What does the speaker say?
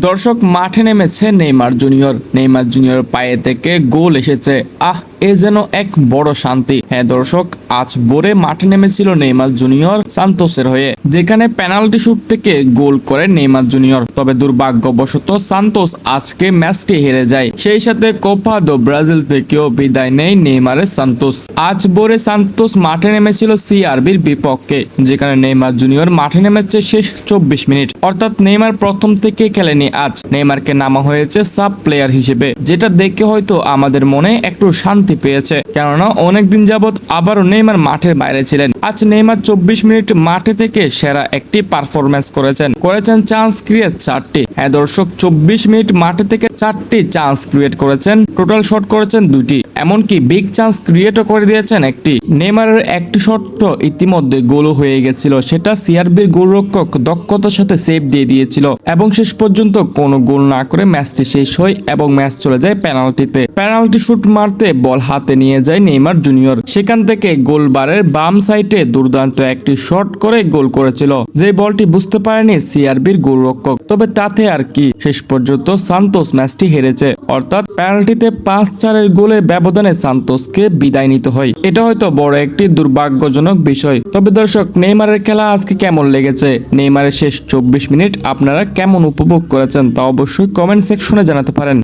দর্শক মাঠে নেমেছে নেইমার জুনিয়র। নেইমার জুনিয়র পায়ে থেকে গোল এসেছে। আহ! এ যেন এক বড় শান্তি। হ্যাঁ দর্শক, আজ ভোরে মাঠে নেমেছিল নেইমার জুনিয়র সান্তোসের হয়ে, যেখানে পেনাল্টি শুট থেকে গোল করে নেইমার জুনিয়র। তবে দুর্ভাগ্যবশত সান্তোস আজকে ম্যাচটি হেরে যায়। সেই সাথে কোপা দো ব্রাজিল থেকেও বিদায় নেই নেইমারের সান্তোস। আজ ভোরে সান্তোস মাঠে নেমেছিল সিআরবির বিপক্ষে, যেখানে নেইমার জুনিয়র মাঠে নেমেছে শেষ চব্বিশ মিনিট। অর্থাৎ নেইমার প্রথম থেকে খেলেনি আজ। নেইমারকে নামা হয়েছে সাব প্লেয়ার হিসেবে, যেটা দেখে হয়তো আমাদের মনে একটু শান্তি পেয়েছে। কেননা অনেকদিন যাবৎ আবারও নেইমার মাঠের বাইরে ছিলেন। আজ নেইমার চব্বিশ মিনিট মাঠে থেকে সেরা একটি পারফরমেন্স করেছেন। করেছেন চান্স ক্রিয়েট চারটি। হ্যাঁ দর্শক, চব্বিশ মিনিট মাঠে থেকে চারটি চান্স ক্রিয়েট করেছেন। টোটাল শট করেছেন দুটি এমনকি বিগ চান্স ক্রিয়েটও করে দিয়েছেন একটি। নেমারের একটি শর্ত ইতিমধ্যে গোলও হয়ে গেছিল, সেটা সিআরবির গোলরক্ষক দক্ষতার সাথে সেভ দিয়ে দিয়েছিল এবং শেষ পর্যন্ত কোনো গোল না করে ম্যাচটি শেষ হয় এবং ম্যাচ চলে যায় পেনাল্টিতে পেনাল্টি শুট মারতে বল হাতে নিয়ে যায় নেইমার জুনিয়র সেখান থেকে গোলবারের বাম সাইডে দুর্দান্ত একটি শট করে গোল করেছিল। যে বলটি বুঝতে পারেনি সিআরবির গোলরক্ষক। তবে তাতে আর কি, শেষ পর্যন্ত সান্তোস ম্যাচটি হেরেছে। অর্থাৎ পেনাল্টিতে পাঁচ চারের গোলে ব্যবধানে সান্তোসকে বিদায় নিতে হয়। এটা হয়তো বড় একটি দুর্ভাগ্যজনক বিষয়। তবে দর্শক, নেইমারের খেলা আজকে কেমন লেগেছে? নেইমারের শেষ চব্বিশ মিনিট আপনারা কেমন উপভোগ করেছেন তা অবশ্যই কমেন্ট সেকশনে জানাতে পারেন।